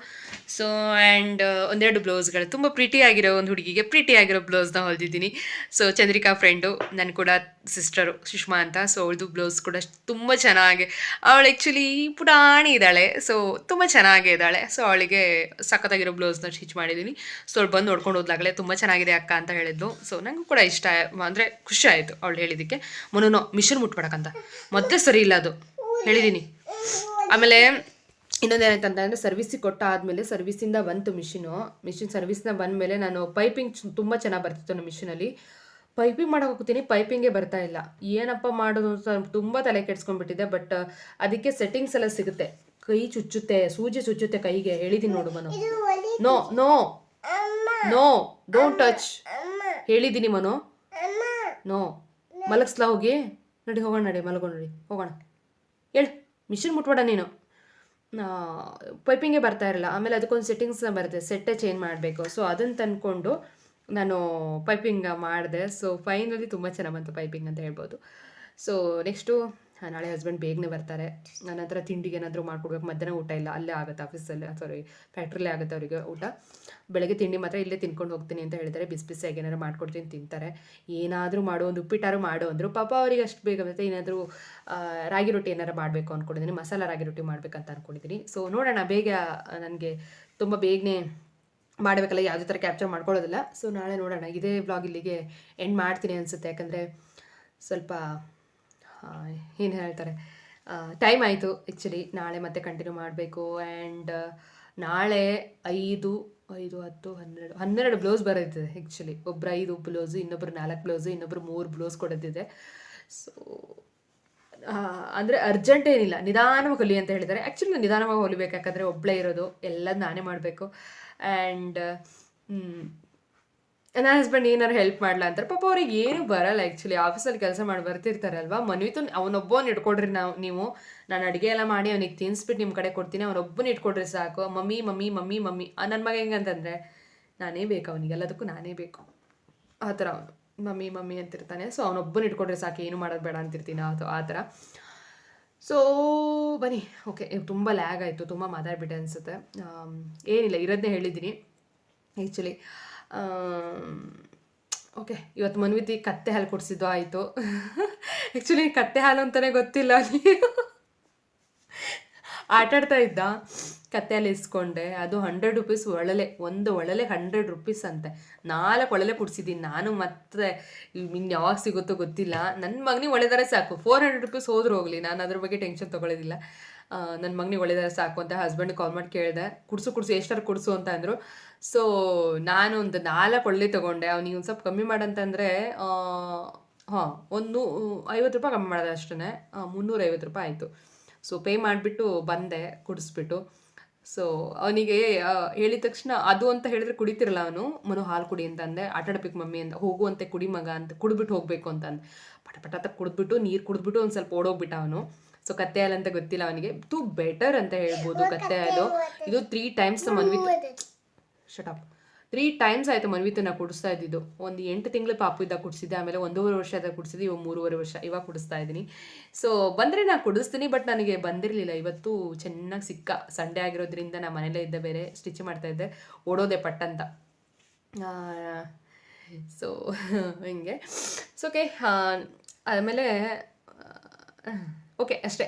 ಸೊ ಆ್ಯಂಡ್ ಒಂದೆರಡು ಬ್ಲೌಸ್ಗಳು ತುಂಬ ಪ್ರೀಟಿ ಆಗಿರೋ ಒಂದು ಹುಡುಗಿಗೆ ಪ್ರೀಟಿ ಆಗಿರೋ ಬ್ಲೌಸ್ನ ಹೊಲ್ದಿದ್ದೀನಿ. ಸೊ ಚಂದ್ರಿಕಾ ಫ್ರೆಂಡು ನನ್ನ ಕೂಡ ಸಿಸ್ಟರು ಸುಷ್ಮಾ ಅಂತ. ಸೊ ಅವಳದು ಬ್ಲೌಸ್ ಕೂಡ ತುಂಬ ಚೆನ್ನಾಗಿ. ಅವಳು ಆ್ಯಕ್ಚುಲಿ ಪುಟಾಣಿ ಇದ್ದಾಳೆ. ಸೊ ತುಂಬ ಚೆನ್ನಾಗೇ ಇದ್ದಾಳೆ. ಸೊ ಅವಳಿಗೆ ಸಖತ್ತಾಗಿರೋ ಬ್ಲೌಸ್ನ ಸ್ಟಿಚ್ ಮಾಡಿದ್ದೀನಿ. ಸೊ ಅವಳು ಬಂದು ನೋಡ್ಕೊಂಡು ಹೋದಾಗಲೇ ತುಂಬ ಚೆನ್ನಾಗಿದೆ ಅಕ್ಕ ಅಂತ ಹೇಳಿದ್ಲು. ಸೊ ನನಗೂ ಕೂಡ ಇಷ್ಟ. ಅಂದರೆ ಖುಷಿ ಆಯಿತು ಅವಳು ಹೇಳಿದ್ದಕ್ಕೆ. ಮೊನ್ನೋ, ಮಿಷನ್ ಮುಟ್ಬೇಡಕ್ಕಂತ. ಮತ್ತೆ ಸರಿ ಇಲ್ಲ ಅದು. ಹೇಳಿದ್ದೀನಿ ಆಮೇಲೆ ಇನ್ನೊಂದು ಏನಂತಂದ್ರೆ ಸರ್ವಿಸಿಗೆ ಕೊಟ್ಟ ಆದಮೇಲೆ ಸರ್ವಿಸಿಂದ ಬಂತು ಮಿಷಿನು ಮಿಷಿನ್ ಸರ್ವಿಸ್ನ ಬಂದಮೇಲೆ ನಾನು ಪೈಪಿಂಗ್ ತುಂಬ ಚೆನ್ನಾಗಿ ಬರ್ತಿತ್ತು ನಮ್ಮ ಮಿಷಿನಲ್ಲಿ ಪೈಪಿಂಗ್ ಮಾಡೋಕೆ ಹೋಗ್ತೀನಿ ಪೈಪಿಂಗೇ ಬರ್ತಾ ಇಲ್ಲ. ಏನಪ್ಪ ಮಾಡೋದು ಅಂತ ತುಂಬ ತಲೆ ಕೆಡ್ಸ್ಕೊಂಡ್ಬಿಟ್ಟಿದೆ ಬಟ್ ಅದಕ್ಕೆ ಸೆಟ್ಟಿಂಗ್ಸ್ ಎಲ್ಲ ಸಿಗುತ್ತೆ. ಕೈ ಚುಚ್ಚುತ್ತೆ ಸೂಜಿ ಚುಚ್ಚುತ್ತೆ ಕೈಗೆ. ಹೇಳಿದ್ದೀನಿ ನೋಡು Manu. No no no don't touch ಹೇಳಿದ್ದೀನಿ ಮನು. ನೋ ಮಲಗಿಸ್ಲಾ ಹೋಗಿ? ನಡಿ ಹೋಗೋಣ ನಡಿ ಮಲಗೋಣ ನಡಿ. ಹೋಗೋಣ. ಹೇಳು, ಮಿಷಿನ್ ಮುಟ್ಬೇಡ ನೀನು. ಪೈಪಿಂಗೇ ಬರ್ತಾ ಇರಲ್ಲ, ಆಮೇಲೆ ಅದಕ್ಕೊಂದು ಸೆಟ್ಟಿಂಗ್ಸ್ನ ಬರುತ್ತೆ ಸೆಟ್ಟೇ ಚೇಂಜ್ ಮಾಡಬೇಕು. ಸೊ ಅದನ್ನು ತಂದ್ಕೊಂಡು ನಾನು ಪೈಪಿಂಗ್ ಮಾಡಿದೆ. ಸೊ ಫೈನಲಿ ತುಂಬ ಚೆನ್ನಾಗಿ ಬಂತು ಪೈಪಿಂಗ್ ಅಂತ ಹೇಳ್ಬೋದು. ಸೊ ನೆಕ್ಸ್ಟು ನಾಳೆ ಹಸ್ಬೆಂಡ್ ಬೇಗನೆ ಬರ್ತಾರೆ. ನನ್ನ ಹತ್ರ ತಿಂಡಿಗೆ ಏನಾದರೂ ಮಾಡ್ಕೊಡ್ಬೇಕು. ಮಧ್ಯಾಹ್ನ ಊಟ ಇಲ್ಲ, ಅಲ್ಲೇ ಆಗುತ್ತೆ ಆಫೀಸಲ್ಲಿ ಸಾರಿ ಫ್ಯಾಕ್ಟ್ರಿಲೇ ಆಗುತ್ತೆ ಅವರಿಗೆ ಊಟ. ಬೆಳಗ್ಗೆ ತಿಂಡಿ ಮಾತ್ರ ಇಲ್ಲೇ ತಿನ್ಕೊಂಡು ಹೋಗ್ತೀನಿ ಅಂತ ಹೇಳ್ತಾರೆ ಬಿಸಿ ಬಿಸಿಯಾಗಿ ಏನಾದ್ರು ಮಾಡ್ಕೊಡ್ತೀನಿ ತಿಂತಾರೆ. ಏನಾದರೂ ಮಾಡು, ಒಂದು ಉಪ್ಪಿಟ್ಟಾರು ಮಾಡು ಅಂದರು. ಪಾಪ ಅವರಿಗೆ ಅಷ್ಟು ಬೇಗ ಬರುತ್ತೆ. ಏನಾದರೂ ರಾಗಿ ರೊಟ್ಟಿ ಏನಾರು ಮಾಡಬೇಕು ಅಂದ್ಕೊಂಡಿದ್ದೀನಿ ಮಸಾಲ ರಾಗಿ ರೊಟ್ಟಿ ಮಾಡಬೇಕಂತ ಅಂದ್ಕೊಂಡಿದ್ದೀನಿ ಸೊ ನೋಡೋಣ. ಬೇಗ, ನನಗೆ ತುಂಬ ಬೇಗನೆ ಮಾಡಬೇಕಲ್ಲ. ಯಾವುದೇ ಥರ ಕ್ಯಾಪ್ಚರ್ ಮಾಡ್ಕೊಳ್ಳೋದಿಲ್ಲ. ಸೊ ನಾಳೆ ನೋಡೋಣ. ಇದೇ ಬ್ಲಾಗ್ ಇಲ್ಲಿಗೆ ಎಂಡ್ ಮಾಡ್ತೀನಿ ಅನಿಸುತ್ತೆ. ಯಾಕಂದರೆ ಸ್ವಲ್ಪ ಏನು ಹೇಳ್ತಾರೆ? ಟೈಮ್ ಆಯಿತು ಆ್ಯಕ್ಚುಲಿ ನಾಳೆ ಮತ್ತೆ ಕಂಟಿನ್ಯೂ ಮಾಡಬೇಕು ಆ್ಯಂಡ್ ನಾಳೆ ಐದು ಐದು, ಹತ್ತು, ಹನ್ನೆರಡು ಹನ್ನೆರಡು ಬ್ಲೌಸ್ ಬರೋದಿದೆ ಆ್ಯಕ್ಚುಲಿ ಒಬ್ರು ಐದು ಬ್ಲೌಸು ಇನ್ನೊಬ್ರು ನಾಲ್ಕು ಬ್ಲೌಸು ಇನ್ನೊಬ್ರು ಮೂರು ಬ್ಲೌಸ್ ಕೊಡೋದಿದೆ ಸೊ ಅಂದರೆ ಅರ್ಜೆಂಟ್ ಏನಿಲ್ಲ. ನಿಧಾನವಾಗಿ ಹೊಲಿ ಅಂತ ಹೇಳಿದ್ದಾರೆ. ಆ್ಯಕ್ಚುಲಿ ನಿಧಾನವಾಗಿ ಹೊಲಿಬೇಕು. ಯಾಕಂದರೆ ಒಬ್ಬಳೇ ಇರೋದು. ಎಲ್ಲ ನಾನೇ ಮಾಡಬೇಕು. ಆ್ಯಂಡ್ ನನ್ನ ಹಸ್ಬೆಂಡ್ ಏನಾರು ಹೆಲ್ಪ್ ಮಾಡ್ಲಾ ಅಂತಾರೆ. ಪಾಪ ಅವ್ರಿಗೆ ಏನು ಬರಲ್ಲ ಆ್ಯಕ್ಚುಲಿ ಆಫೀಸಲ್ಲಿ ಕೆಲಸ ಮಾಡಿ ಬರ್ತಿರ್ತಾರಲ್ವಾ? ಮನವಿತು ಅವನೊಬ್ಬನ ಇಟ್ಕೊಡ್ರಿ ನಾವು ನೀವು. ನಾನು ಅಡುಗೆ ಎಲ್ಲ ಮಾಡಿ ಅವನಿಗೆ ತಿನ್ಸ್ಬಿಟ್ಟು ನಿಮ್ಮ ಕಡೆ ಕೊಡ್ತೀನಿ. ಅವನೊಬ್ಬನ ಇಟ್ಕೊಡ್ರಿ ಸಾಕು. Mummy mummy mummy mummy. ನನ್ನ ಮಗ ಹೆಂಗಂತಂದರೆ, ನಾನೇ ಬೇಕು ಅವನಿಗೆ ಎಲ್ಲದಕ್ಕೂ ನಾನೇ ಬೇಕು. ಆ ಥರ ಅವನು. ಮಮ್ಮಿ ಮಮ್ಮಿ ಅಂತಿರ್ತಾನೆ. ಸೊ ಅವನೊಬ್ಬನ ಇಟ್ಕೊಂಡ್ರೆ ಸಾಕು. ಏನು ಮಾಡೋದು ಬೇಡ ಅಂತಿರ್ತೀನಿ ಅದು ಆ ಥರ. ಸೊ ಬನ್ನಿ. ಓಕೆ ತುಂಬ ಲ್ಯಾಗ್ ಆಯಿತು. ತುಂಬ ಮಾತಾಡ್ಬಿಟ್ಟೆ ಅನಿಸುತ್ತೆ. ಏನಿಲ್ಲ. ಇರೋದನ್ನೇ ಹೇಳಿದ್ದೀನಿ. ಆ್ಯಕ್ಚುಲಿ ಓಕೆ, ಇವತ್ತು ಮನ್ವಿತಿ ಕತ್ತೆ ಹಾಲು ಕುಡಿಸಿದ್ದು, ಆಯಿತು. ಆ್ಯಕ್ಚುಲಿ ಕತ್ತೆ ಹಾಲು ಅಂತಲೇ ಗೊತ್ತಿಲ್ಲ ಆಟಾಡ್ತಾ ಇದ್ದ, ಕತ್ತೆ ಹಾಲು ಇಸ್ಕೊಂಡೆ. ಅದು ಹಂಡ್ರೆಡ್ ರುಪೀಸ್ ಒಳಲೆ, ಒಂದು ಒಳಲೆ ಹಂಡ್ರೆಡ್ ರುಪೀಸ್ ಅಂತೆ. ನಾಲ್ಕು ಒಳಲೆ ಕುಡಿಸಿದ್ದೀನಿ. ನಾನು ಮತ್ತೆ ಇನ್ನು ಯಾವಾಗ ಸಿಗುತ್ತೋ ಗೊತ್ತಿಲ್ಲ. ನನ್ನ ಮಗನಿಗೆ ಒಳ್ಳೆದಾರೆ ಸಾಕು. ಫೋರ್ ಹಂಡ್ರೆಡ್ ರುಪೀಸ್ ಹೋದ್ರೂ ಹೋಗಲಿ. ನಾನು ಅದ್ರ ಬಗ್ಗೆ ಟೆನ್ಷನ್ ತೊಗೊಳ್ಳೋದಿಲ್ಲ. ನನ್ನ ಮಗನಿಗೆ ಒಳ್ಳೆದಾರೆ ಸಾಕು ಅಂತ ಹಸ್ಬೆಂಡ್ ಕಾಲ್ ಮಾಡಿ ಕೇಳಿದೆ, ಕುಡಿಸು ಕುಡಿಸು ಎಷ್ಟಾರು ಕುಡಿಸು ಅಂತ ಅಂದರು. ಸೊ ನಾನು ಒಂದು ನಾಲ್ಕು ಒಳ್ಳೆ ತೊಗೊಂಡೆ. ಅವ್ನಿಗೆ ಒಂದು ಸ್ವಲ್ಪ ಕಮ್ಮಿ ಮಾಡಂತಂದರೆ ಹಾಂ, ಒಂದು ಐವತ್ತು ರೂಪಾಯಿ ಕಮ್ಮಿ ಮಾಡಿದೆ ಅಷ್ಟೇ ಮುನ್ನೂರೈವತ್ತು ರೂಪಾಯಿ ಆಯಿತು. ಸೊ ಪೇ ಮಾಡಿಬಿಟ್ಟು ಬಂದೆ, ಕುಡಿಸ್ಬಿಟ್ಟು. ಸೊ ಅವನಿಗೆ ಹೇಳಿದ ತಕ್ಷಣ ಅದು ಅಂತ ಹೇಳಿದ್ರೆ ಕುಡಿತಿರಲ್ಲ ಅವನು. ಮನು, ಹಾಲು ಕುಡಿ ಅಂತ ಅಂದೆ. ಆಟಾಡಬೇಕು ಮಮ್ಮಿ ಅಂತ ಹೋಗುವಂತೆ ಕುಡಿ ಮಗ ಅಂತ ಕುಡಿದ್ಬಿಟ್ಟು ಹೋಗಬೇಕು ಅಂತ ಪಟ ಪಟ ಅಂತ ಕುಡಿದ್ಬಿಟ್ಟು, ನೀರು ಕುಡಿದ್ಬಿಟ್ಟು ಒಂದು ಸ್ವಲ್ಪ ಓಡೋಗ್ಬಿಟ್ಟ ಅವನು. ಸೊ ಕತ್ತೆ ಹಾಲು ಅಂತ ಗೊತ್ತಿಲ್ಲ ಅವನಿಗೆ. ಟು ಬೆಟರ್ ಅಂತ ಹೇಳ್ಬೋದು ಕತ್ತೆ ಹಾಲು. ಇದು three times Manvith shut up three times ಆಯಿತು ಮನ್ವಿತನ ನಾ ಕುಡಿಸ್ತಾ ಇದ್ದಿದ್ದು. ಒಂದು ಎಂಟು ತಿಂಗಳು ಪಾಪು ಇದ್ದ ಕುಡಿಸಿದ್ದೆ ಆಮೇಲೆ ಒಂದೂವರೆ ವರ್ಷ ವರ್ಷದ ಕುಡಿಸಿದ್ದೆ ಇವಾಗ ಮೂರುವರೆ ವರ್ಷ ಇವಾಗ ಕುಡಿಸ್ತಾ ಇದ್ದೀನಿ. ಸೊ ಬಂದರೆ ನಾನು ಕುಡಿಸ್ತೀನಿ ಬಟ್ ನನಗೆ ಬಂದಿರಲಿಲ್ಲ. ಇವತ್ತು ಚೆನ್ನಾಗಿ ಸಿಕ್ಕ. ಸಂಡೇ ಆಗಿರೋದ್ರಿಂದ ನಾನು ಮನೇಲೇ ಇದ್ದೆ ಬೇರೆ ಸ್ಟಿಚ್ ಮಾಡ್ತಾ ಇದ್ದೆ. ಓಡೋದೆ ಪಟ್ಟಂತ. ಸೊ (laughs) ಹಿಂಗೆ. ಸೊ ಓಕೆ ಆಮೇಲೆ ಓಕೆ ಅಷ್ಟೇ.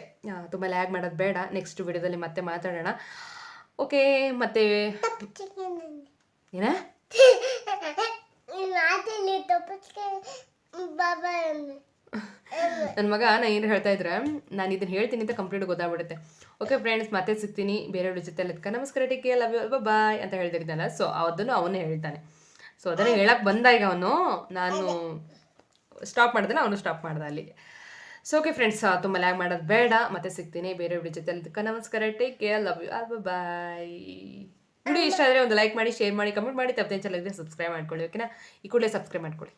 ತುಂಬ ಲ್ಯಾಗ್ ಮಾಡೋದು ಬೇಡ. ನೆಕ್ಸ್ಟ್ ವಿಡಿಯೋದಲ್ಲಿ ಮತ್ತೆ ಮಾತಾಡೋಣ. ಓಕೆ ಮತ್ತೆ ನನ್ನ ಮಗ ನಾನು ಏನು ಹೇಳ್ತಾ ಇದ್ರೆ, ನಾನು ಇದನ್ನು ಹೇಳ್ತೀನಿ ಅಂತ ಕಂಪ್ಲೀಟ್ ಗೊತ್ತಾಗ್ಬಿಡುತ್ತೆ. ಓಕೆ ಫ್ರೆಂಡ್ಸ್ ಮತ್ತೆ ಸಿಗ್ತೀನಿ. ಬೇರೆಯವ್ರ ಜೊತೆ ಅದಕ್ಕೆ ನಮಸ್ಕಾರ ಟೇಕೆ ಲವ್ ಯು ಬಾಯ್ ಅಂತ ಹೇಳ್ತಿರ್ತಾನಲ್ಲ ಸೊ ಅದನ್ನು ಅವನೇ ಹೇಳ್ತಾನೆ. ಸೊ ಅದನ್ನು ಹೇಳಕ್ಕೆ ಬಂದ ಈಗ ಅವನು. ನಾನು ಸ್ಟಾಪ್ ಮಾಡಿದ್ರೆ ಅವನು ಸ್ಟಾಪ್ ಮಾಡ್ದೆ ಅಲ್ಲಿಗೆ. ಸೊ ಓಕೆ ಫ್ರೆಂಡ್ಸ್ ತುಂಬ ಲ್ಯಾಗ್ ಮಾಡೋದು ಬೇಡ. ಮತ್ತೆ ಸಿಗ್ತೀನಿ ಬೇರೆ ವಿಡಿಯೋ ಜೊತೆ ಅದಕ್ಕೆ ನಮಸ್ಕಾರ take care love you all bye ಇಷ್ಟ ಆದರೆ ಒಂದು ಲೈಕ್ ಮಾಡಿ ಶೇರ್ ಮಾಡಿ ಕಮೆಂಟ್ ಮಾಡಿ ತಪ್ಪದೇನು ಚೆನ್ನಾಗಿದೆ ಸಬ್ಸ್ಕ್ರೈಬ್ ಮಾಡ್ಕೊಳ್ಳಿ ಓಕೆನಾ ಈ ಕೂಡಲೇ ಸಬ್ಸ್ಕ್ರೈಬ್ ಮಾಡ್ಕೊಳ್ಳಿ.